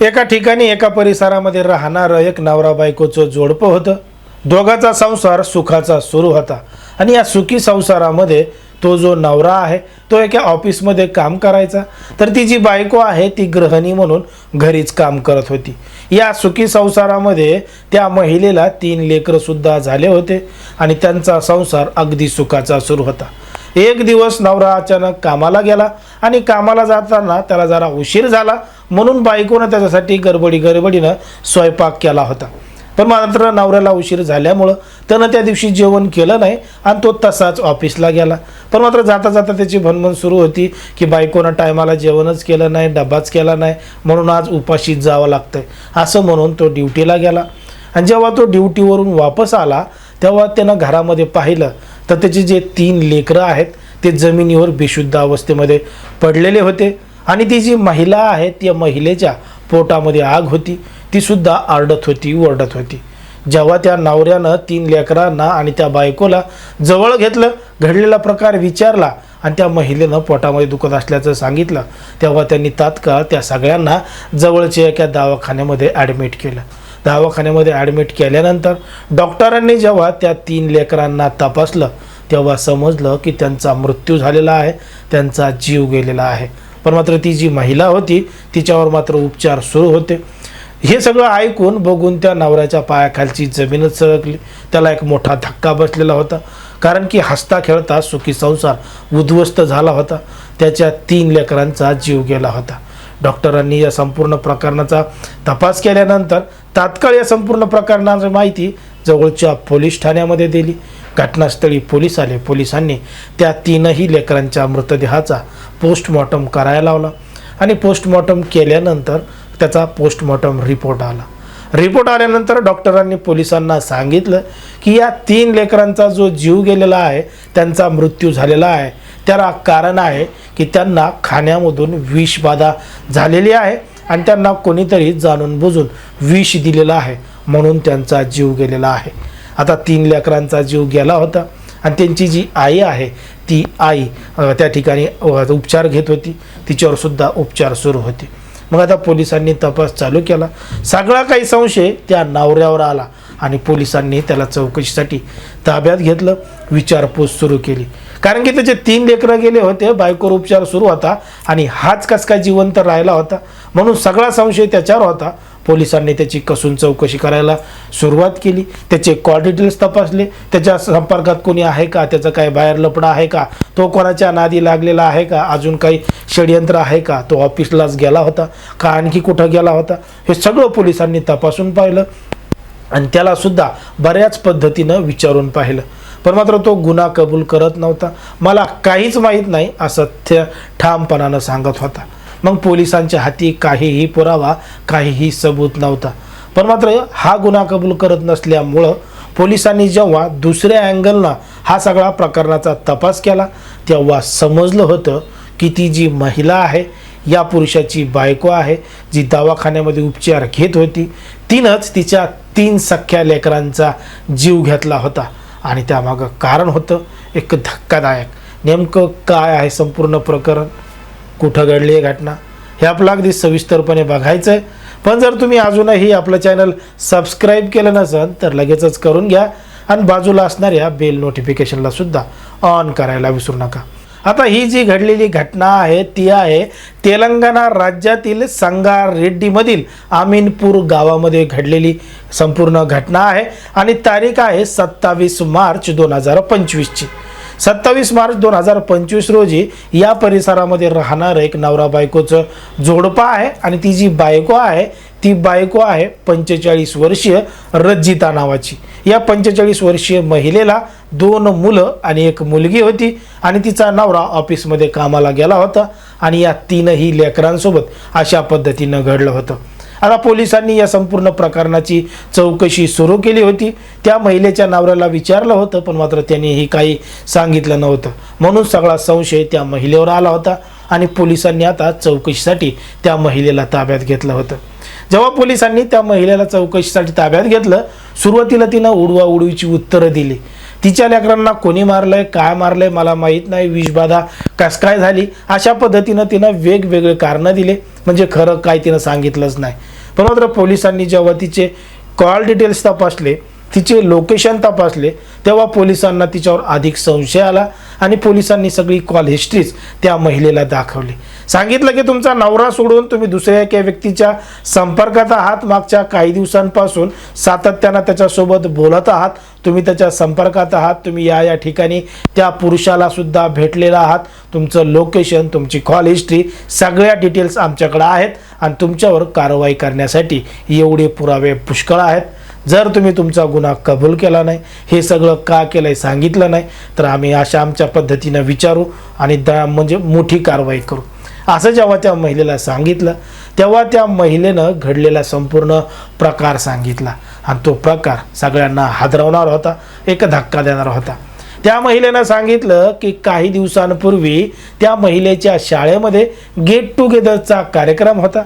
एका ठिकाणी एका परिसरामध्ये राहणारं एक नवरा बायकोचं जोडपं होतं. दोघाचा संसार सुखाचा सुरू होता. आणि या सुखी संसारामध्ये तो जो नवरा आहे तो एका ऑफिसमध्ये काम करायचा. तर ती जी बायको आहे ती गृहिणी म्हणून घरीच काम करत होती. या सुखी संसारामध्ये त्या महिलेला तीन लेकरंसुद्धा झाले होते आणि त्यांचा संसार अगदी सुखाचा सुरू होता. एक दिवस नवरा अचानक कामाला गेला आणि कामाला जाताना त्याला जरा उशीर झाला. म्हणून बायकोनं त्याच्यासाठी गडबडी गडबडीनं स्वयंपाक केला होता. पण मात्र नवऱ्याला उशीर झाल्यामुळं त्यानं त्या दिवशी जेवण केलं नाही आणि तो तसाच ऑफिसला गेला. पण मात्र जाता जाता त्याची भनभन सुरू होती की बायकोनं टायमाला जेवणच केलं नाही डबाच केला नाही म्हणून आज उपाशीत जावं लागतंय. असं म्हणून तो ड्युटीला गेला. आणि जेव्हा तो ड्युटीवरून वापस आला तेव्हा त्यानं घरामध्ये पाहिलं तर त्याचे जे तीन लेकरं आहेत ते जमिनीवर बेशुद्ध अवस्थेमध्ये पडलेले होते. आणि ती जी महिला आहे त्या महिलेच्या पोटामध्ये आग होती. ती सुद्धा आरडत होती ओरडत होती. जेव्हा त्या नवऱ्यानं तीन लेकरांना आणि त्या बायकोला जवळ घेतलं घडलेला प्रकार विचारला आणि त्या महिलेनं पोटामध्ये दुखत असल्याचं सांगितलं तेव्हा त्यांनी तात्काळ त्या सगळ्यांना जवळच्या एका दवाखान्यामध्ये ॲडमिट केलं. दवाखान्यामध्ये ॲडमिट केल्यानंतर डॉक्टरांनी जेव्हा त्या तीन लेकरांना तपासलं तेव्हा समजलं की त्यांचा मृत्यू झालेला आहे त्यांचा जीव गेलेला आहे. पण मात्र ती जी महिला होती तिच्यावर मात्र उपचार सुरू होते. हे सगळं ऐकून बघून त्या नवऱ्याच्या पायाखालची जमीनच सरकली. त्याला एक मोठा धक्का बसलेला होता कारण की हसता खेळता सुखी संसार उद्ध्वस्त झाला होता. त्याच्या तीन लेकरांचा जीव गेला होता. डॉक्टरांनी या संपूर्ण प्रकरणाचा तपास केल्यानंतर तात्काळ या संपूर्ण प्रकरणाची माहिती जवळच्या पोलीस ठाण्यामध्ये दिली. घटनास्थळी पोलीस आले. पोलिसांनी त्या तीनही लेकरांच्या मृतदेहाचा पोस्टमॉर्टम करायला लावला आणि पोस्टमॉर्टम केल्यानंतर त्याचा पोस्टमॉर्टम रिपोर्ट आला. रिपोर्ट आल्यानंतर डॉक्टरांनी पोलिसांना सांगितलं की या तीन लेकरांचा जो जीव गेलेला आहे त्यांचा मृत्यू झालेला आहे. त्याला कारण आहे की त्यांना खाण्यामधून विषबाधा झालेली आहे. आणि त्यांना कोणीतरी जाणून बुजून विष दिलेलं आहे म्हणून त्यांचा जीव गेलेला आहे. आता तीन लेकरांचा जीव गेला होता आणि त्यांची जी आई आहे ती आई त्या ठिकाणी उपचार घेत होती. तिच्यावरसुद्धा उपचार सुरू होते. मग आता पोलिसांनी तपास चालू केला. सगळा काही संशय त्या नवऱ्यावर आला आणि पोलिसांनी त्याला चौकशीसाठी ताब्यात घेतलं. विचारपूस सुरू केली. कारण की त्याचे तीन लेकरं गेले होते बायकोवर उपचार सुरू होता आणि हाच कस काय जिवंत राहिला होता. म्हणून सगळा संशय त्याच्यावर होता. पोलिसांनी त्याची कसून चौकशी करायला सुरुवात केली. त्याचे कॉल डिटेल्स तपासले. त्याच्या संपर्कात कोणी आहे का? त्याचा काय बाहेर लपडा आहे का? तो कोणाच्या नादी लागलेला आहे का? अजून काही षडयंत्र आहे का? तो ऑफिसलाच गेला होता का? आणखी कुठं गेला होता? हे सगळं पोलिसांनी तपासून पाहिलं. आणि त्यालासुद्धा बऱ्याच पद्धतीनं विचारून पाहिलं. पण मात्र तो गुन्हा कबूल करत नव्हता. मला काहीच माहीत नाही असं त्या ठामपणानं सांगत होता. मग पोलिसांच्या हाती काहीही पुरावा काहीही सबूत नव्हता. पण मात्र हा गुन्हा कबूल करत नसल्यामुळं पोलिसांनी जेव्हा दुसऱ्या अँगलनं हा सगळा प्रकरणाचा तपास केला तेव्हा समजलं होतं की ती जी महिला आहे या पुरुषाची बायको आहे जी दवाखान्यामध्ये उपचार घेत होती तिनंच तिच्या तीन सख्या लेकरांचा जीव घेतला होता. आणि त्यामागं कारण होतं एक धक्कादायक. नेमकं काय आहे संपूर्ण प्रकरण? कुठं घडली आहे घटना? हे आपलं अगदी सविस्तरपणे बघायचं आहे पण जर तुम्ही अजूनही आपलं चॅनल सबस्क्राईब केलं नसेल तर लगेचच करून घ्या. आणि बाजूला असणाऱ्या बेल नोटिफिकेशनला सुद्धा ऑन करायला विसरू नका. आता ही जी घडलेली घटना आहे ती आहे तेलंगणा राज्यातील संगारेड्डीमधील आमीनपूर गावामध्ये घडलेली संपूर्ण घटना आहे आणि तारीख आहे सत्तावीस मार्च दोन हजार पंचवीसची. सत्तावीस मार्च दोन हजार पंचवीस रोजी या परिसरामध्ये राहणारं एक नवरा बायकोचं जोडपं आहे आणि ती जी बायको आहे ती बायको आहे पंचेचाळीस वर्षीय रज्जिता नावाची. या पंचेचाळीस वर्षीय महिलेला दोन मुलं आणि एक मुलगी होती आणि तिचा नवरा ऑफिसमध्ये कामाला गेला होता आणि या तीनही लेकरांसोबत अशा पद्धतीनं घडलं होतं. आता पोलिसांनी या संपूर्ण प्रकरणाची चौकशी सुरू केली होती. त्या महिलेच्या नवऱ्याला विचारलं होतं पण मात्र त्यांनीही काही सांगितलं नव्हतं. म्हणून सगळा संशय त्या महिलेवर आला होता आणि पोलिसांनी आता चौकशीसाठी त्या महिलेला ताब्यात घेतलं होतं. जेव्हा पोलिसांनी त्या महिलेला चौकशीसाठी ताब्यात घेतलं सुरुवातीला तिनं उडवा उडवीची उत्तरं दिली. तिच्या लेकरांना कोणी मारलंय काय मारलंय मला माहीत नाही विषबाधा कस काय झाली? अशा पद्धतीनं तिनं वेगवेगळे कारणं दिले म्हणजे खरं काय तिनं सांगितलंच नाही. पण मात्र पोलिसांनी जेव्हा तिचे कॉल डिटेल्स तपासले तिचे लोकेशन तपासले तेव्हा पोलिसांना तिच्यावर अधिक संशय आला आणि पोलिसांनी सगळी कॉल हिस्ट्रीज त्या महिलेला दाखवली. सांगितलं की तुमचा नवरा सोडून तुम्ही दुसऱ्या एका व्यक्तीच्या संपर्कात आहात. मागच्या काही दिवसांपासून सातत्यानं त्याच्यासोबत बोलत आहात. तुम्ही त्याच्या संपर्कात आहात. तुम्ही या या ठिकाणी त्या पुरुषाला सुद्धा भेटलेला आहात. तुमचं लोकेशन तुमची कॉल हिस्ट्री सगळ्या डिटेल्स आमच्याकडे आहेत आणि तुमच्यावर कारवाई करण्यासाठी एवढे पुरावे पुष्कळ आहेत. जर तुम्ही तुमचा गुन्हा कबूल केला नाही हे सगळं का केलं आहे सांगितलं नाही तर आम्ही अशा आमच्या पद्धतीनं विचारू आणि द म्हणजे मोठी कारवाई करू. असं जेव्हा त्या महिलेला सांगितलं तेव्हा त्या महिलेनं घडलेला संपूर्ण प्रकार सांगितला. आणि तो प्रकार सगळ्यांना हादरवणार होता एक धक्का देणार होता. त्या महिलेनं सांगितलं की काही दिवसांपूर्वी त्या महिलेच्या शाळेमध्ये गेट टुगेदरचा कार्यक्रम होता.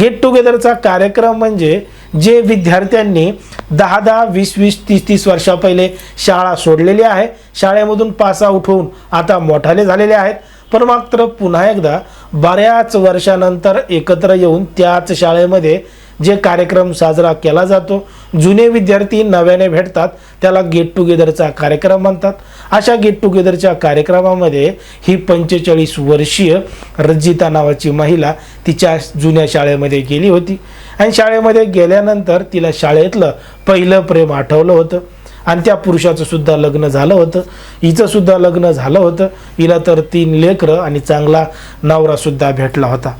गेट टुगेदरचा कार्यक्रम म्हणजे जे विद्यार्थ्यांनी दहा दहा वीस वीस तीस तीस वर्षा पहिले शाळा सोडलेली आहे. शाळेमधून पासा उठवून आता मोठाले झालेले आहेत. पण मात्र पुन्हा एकदा बऱ्याच वर्षानंतर एकत्र येऊन त्याच शाळेमध्ये जे कार्यक्रम साजरा केला जातो जुने विद्यार्थी नव्याने भेटतात त्याला गेट टुगेदरचा कार्यक्रम म्हणतात. अशा गेट टुगेदरच्या कार्यक्रमामध्ये ही पंचेचाळीस वर्षीय रजिता नावाची महिला तिच्या जुन्या शाळेमध्ये गेली होती. आणि शाळेमध्ये गेल्यानंतर तिला शाळेतलं पहिलं प्रेम आठवलं होतं. आणि त्या पुरुषाचं सुद्धा लग्न झालं होतं. हिचं सुद्धा लग्न झालं होतं. हिला तर तीन लेकरं आणि चांगला नवरासुद्धा भेटला होता.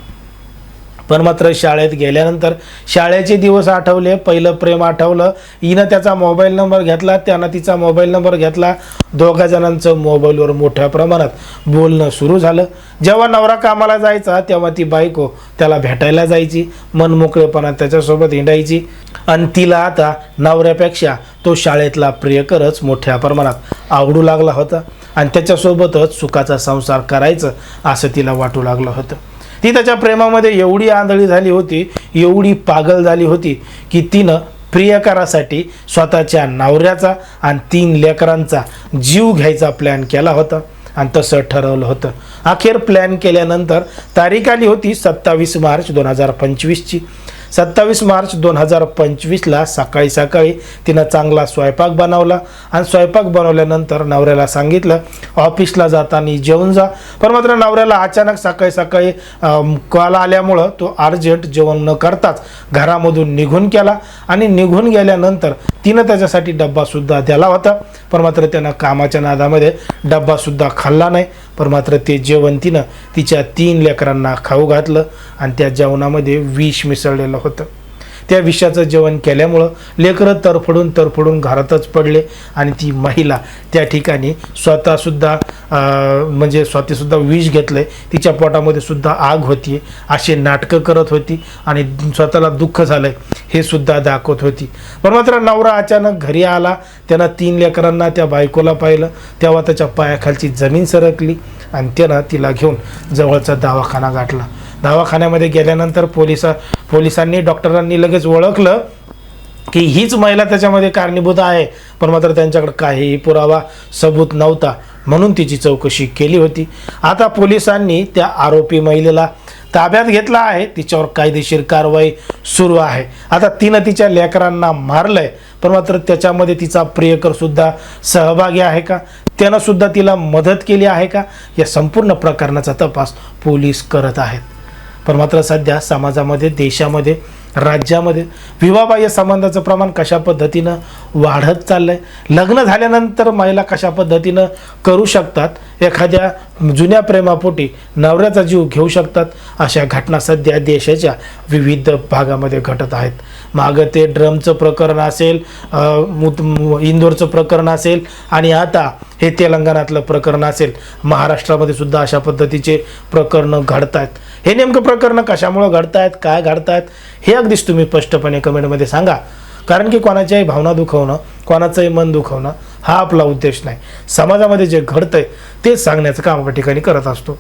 पण मात्र शाळेत गेल्यानंतर शाळेचे दिवस आठवले. पहिलं प्रेम आठवलं. हिनं त्याचा मोबाईल नंबर घेतला. त्यानं तिचा मोबाईल नंबर घेतला. दोघा जणांचं मोबाईलवर मोठ्या प्रमाणात बोलणं सुरू झालं. जेव्हा नवरा कामाला जायचा तेव्हा ती बायको त्याला भेटायला जायची. मनमोकळेपणा त्याच्यासोबत हिंडायची. आणि तिला आता नवऱ्यापेक्षा तो शाळेतला प्रियकरच मोठ्या प्रमाणात आवडू लागला होता आणि त्याच्यासोबतच सुखाचा संसार करायचं असं तिला वाटू लागलं होतं. ती त्याच्या प्रेमामध्ये एवढी आंधळी झाली होती एवढी पागल झाली होती की तिनं प्रियकरासाठी स्वतःच्या नवऱ्याचा आणि तीन लेकरांचा जीव घ्यायचा प्लॅन केला होता आणि तसं ठरवलं होतं. अखेर प्लॅन केल्यानंतर तारीख आली होती सत्तावीस मार्च दोन हजार पंचवीसची. सत्तावीस मार्च दोन हजार पंचवीसला सकाळी सकाळी तिनं चांगला स्वयंपाक बनवला आणि स्वयंपाक बनवल्यानंतर नवऱ्याला सांगितलं ऑफिसला जाताना जेवून जा. पण मात्र नवऱ्याला अचानक सकाळी सकाळी कॉल आल्यामुळं तो अर्जंट जेवण न करताच घरामधून निघून केला आणि निघून गेल्यानंतर तिनं त्याच्यासाठी डब्बासुद्धा दिला होता. पण मात्र त्यानं कामाच्या नादामध्ये डब्बासुद्धा खाल्ला नाही. पण मात्र ते जेवण तिनं तिच्या तीन लेकरांना खाऊ घातलं आणि त्या जेवणामध्ये विष मिसळलेलं होतं. होतं. त्या विषाचं जेवण केल्यामुळं लेकरं तरफडून तरफडून घरातच पडले आणि ती महिला त्या ठिकाणी स्वतःसुद्धा म्हणजे स्वतःसुद्धा विष घेतलं आहे तिच्या पोटामध्ये सुद्धा आग होती. असे नाटकं करत होती आणि स्वतःला दुःख झालं हे सुद्धा दाखवत होती. पण मात्र नवरा अचानक घरी आला. त्यानं तीन लेकरांना त्या बायकोला पाहिलं. तेव्हा त्याच्या पायाखालची जमीन सरकली आणि त्यानं तिला घेऊन जवळचा दवाखाना गाठला. दवाखान्यामध्ये गेल्यानंतर पोलिसा पोलिसांनी डॉक्टरांनी लगेच ओळखलं की हीच महिला त्याच्यामध्ये कारणीभूत आहे पण मात्र त्यांच्याकडे काहीही पुरावा सबूत नव्हता. म्हणून तिची चौकशी केली होती. आता पोलिसांनी त्या आरोपी महिलेला ताब्यात घेतला आहे. तिच्यावर कायदेशीर कारवाई सुरू आहे. आता तिनं तिच्या लेकरांना मारलंय पण मात्र त्याच्यामध्ये तिचा प्रियकरसुद्धा सहभागी आहे का? त्यानं सुद्धा तिला मदत केली आहे का? या संपूर्ण प्रकरणाचा तपास पोलीस करत आहेत. पण मात्र सध्या समाजामध्ये देशामध्ये राज्यामध्ये विवाहबाह्य संबंधाचं प्रमाण कशा पद्धतीनं वाढत चाललं आहे लग्न झाल्यानंतर महिला कशा पद्धतीनं करू शकतात? एखाद्या जुन्या प्रेमापोटी नवऱ्याचा जीव घेऊ शकतात. अशा घटना सध्या देशाच्या विविध भागामध्ये घटत आहेत. मागं ते ड्रमचं प्रकरण असेल इंदोरचं प्रकरण असेल आणि आता हे तेलंगणातलं प्रकरण असेल. महाराष्ट्रामध्ये सुद्धा अशा पद्धतीचे प्रकरणं घडत आहेत हे नेमकं प्रकरणं कशामुळं घडत आहेत काय घडत आहेत हे अगदीच तुम्ही स्पष्टपणे कमेंटमध्ये सांगा. कारण की कोणाच्याही भावना दुखवणं कोणाचंही मन दुखवणं हा आपला उद्देश नाही. समाजामध्ये जे घडतंय ते सांगण्याचं काम आपण ठिकाणी करत असतो.